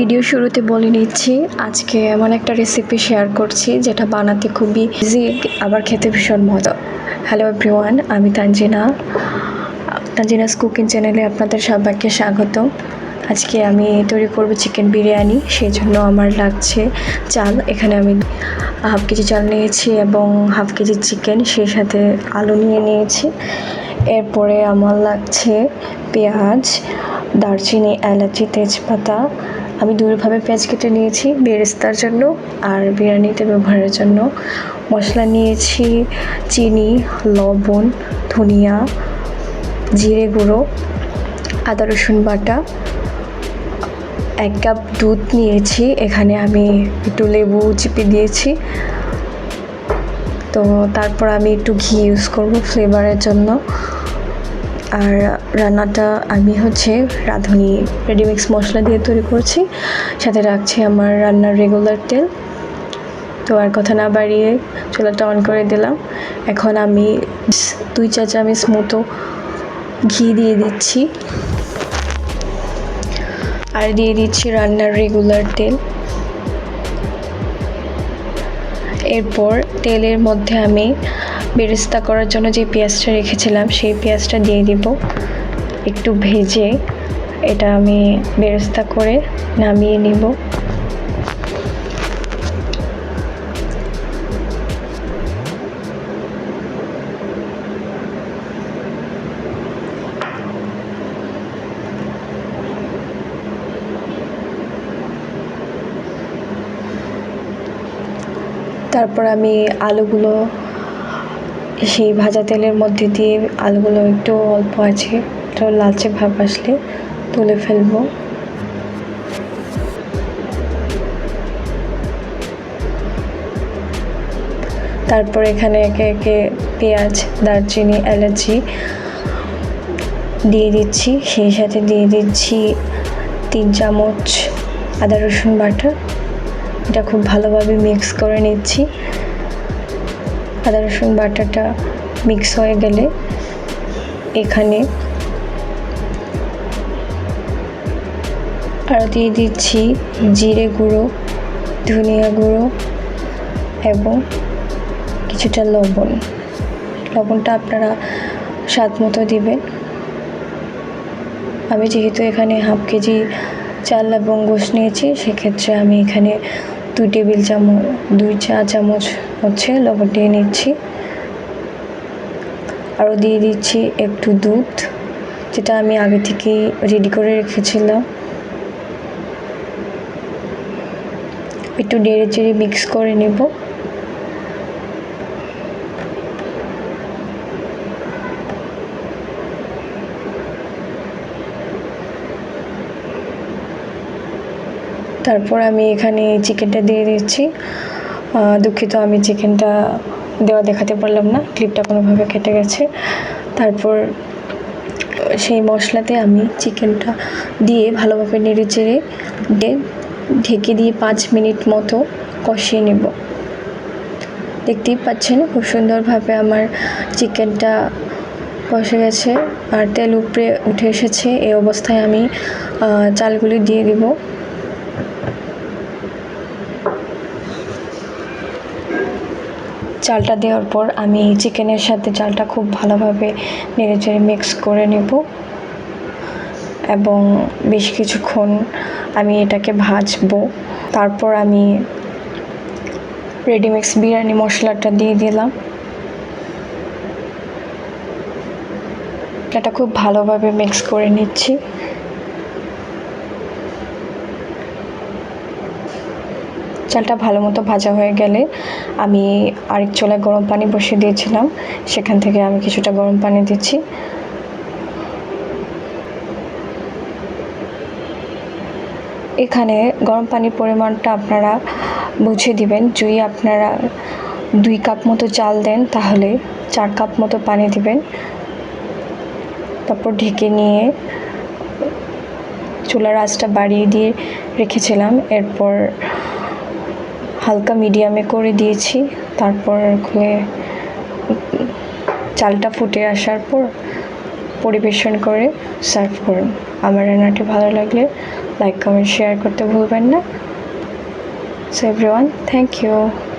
Video শুরুতে বলে নিচ্ছি, আজকে এমন একটা রেসিপি শেয়ার করছি যেটা বানাতে খুবই ইজি আবার খেতে ভীষণ মজা। হ্যালো এভরিওয়ান আমি তানজিনা। তানজিনাস কুকিং চ্যানেলে আপনাদের সবাইকে স্বাগত। আজকে আমি তৈরি করব চিকেন বিরিয়ানি, সেই জন্য আমার লাগছে চাল। এখানে আমি হাফ কেজি চাল নিয়েছি এবং হাফ কেজি চিকেন সেই সাথে আলু নিয়ে নিয়েছি। এরপরে আমার লাগছে পেঁয়াজ, দারচিনি, এলাচি, তেজপাতা আমি দুইভাবে পেঁয়াজ কেটে নিয়েছি, বেরেস্তার জন্য আর বিরিয়ানিতে ব্যবহারের জন্য। মশলা নিয়েছি চিনি, লবণ, ধনিয়া, জিরে গুঁড়ো, আদা রসুন বাটা। এক কাপ দুধ নিয়েছি, এখানে আমি একটু লেবু চিপে দিয়েছি। তো তারপর আমি একটু ঘি ইউজ করব ফ্লেভারের জন্য। আর রান্নাটা আমি হচ্ছে রাঁধুনি রেডিমিক্স মশলা দিয়ে তৈরি করছি। সাথে রাখছি আমার রান্নার রেগুলার তেল। তো আর কথা না বাড়িয়ে চুলাটা অন করে দিলাম। এখন আমি দুই চা চামচ মতো ঘি দিয়ে দিচ্ছি। আর দিয়ে দিচ্ছি রান্নার রেগুলার তেল। এরপর তেলের মধ্যে আমি বেরেস্তা করার জন্য যে পেঁয়াজটা রেখেছিলাম, সেই পেঁয়াজটা দিয়ে দিব। একটু ভেজে এটা আমি বেরেস্তা করে নামিয়ে নিব। তারপর আমি আলুগুলো, সেই ভাজা তেলের মধ্যে দিয়ে আলুগুলো একটু অল্প আছে, একটু লালচে ভাব আসলে তুলে ফেলব। তারপর এখানে একে একে পেঁয়াজ, দারচিনি, এলাচি দিয়ে দিচ্ছি, সেই সাথে দিয়ে দিচ্ছি তিন চামচ আদা রসুন বাটা। এটা খুব ভালোভাবে মিক্স করে নিচ্ছি। আদা, রসুন, বাটাটা মিক্স হয়ে গেলে এখানে আরও দিয়ে দিচ্ছি জিরে গুঁড়ো, ধনিয়া গুঁড়ো এবং কিছুটা লবণ। লবণটা আপনারা স্বাদ মতো দিবেন। আমি যেহেতু এখানে হাফ কেজি চাল গোশ নিয়েছি, সেক্ষেত্রে আমি এখানে দুই টেবিল চামচ, দুই চা চামচ হচ্ছে লবণ দিয়ে নিচ্ছি। আরও দিয়ে দিচ্ছি একটু দুধ, যেটা আমি আগে থেকেই রেডি করে রেখেছিলাম। একটু নেড়ে চেড়ে মিক্স করে নেব। তারপর আমি এখানে চিকেনটা দিয়ে দিচ্ছি। দুঃখিত, আমি চিকেনটা দেওয়া দেখাতে পারলাম না, ক্লিপটা কোনোভাবে কেটে গেছে। তারপর সেই মশলাতে আমি চিকেনটা দিয়ে ভালোভাবে নেড়ে চেড়ে ঢেকে দিয়ে পাঁচ মিনিট মতো কষিয়ে নেব। দেখতেই পাচ্ছেন খুব সুন্দরভাবে আমার চিকেনটা কষে গেছে, আর তেল উপরে উঠে এসেছে। এই অবস্থায় আমি চালগুলি দিয়ে দিব। চালটা দেওয়ার পর আমি চিকেনের সাথে চালটা খুব ভালোভাবে নেড়ে চেড়ে মিক্স করে নেব। এবং বেশ কিছুক্ষণ আমি এটাকে ভাজবো। তারপর আমি রেডিমিক্স বিরিয়ানি মশলাটা দিয়ে দিলাম। এটা খুব ভালোভাবে মিক্স করে নিচ্ছি। চালটা ভালো মতো ভাজা হয়ে গেলে আমি আরেক চোলায় গরম পানি বসিয়ে দিয়েছিলাম। সেখান থেকে আমি কিছুটা গরম পানি দিচ্ছি। এখানে গরম পানির পরিমাণটা আপনারা বুঝে দিবেন। যদি আপনারা দুই কাপ মতো চাল দেন, তাহলে চার কাপ মতো পানি দিবেন। তারপর ঢেকে নিয়ে চুলার আঁচটা বাড়িয়ে দিয়ে রেখেছিলাম। এরপর হালকা মিডিয়ামে করে দিয়েছি। তারপর খুলে চালটা ফুটে আসার পর পরিবেশন করে সার্ভ করুন। আমার রান্নাটি ভালো লাগলে লাইক কমেন্ট শেয়ার করতে ভুলবেন না। So everyone thank you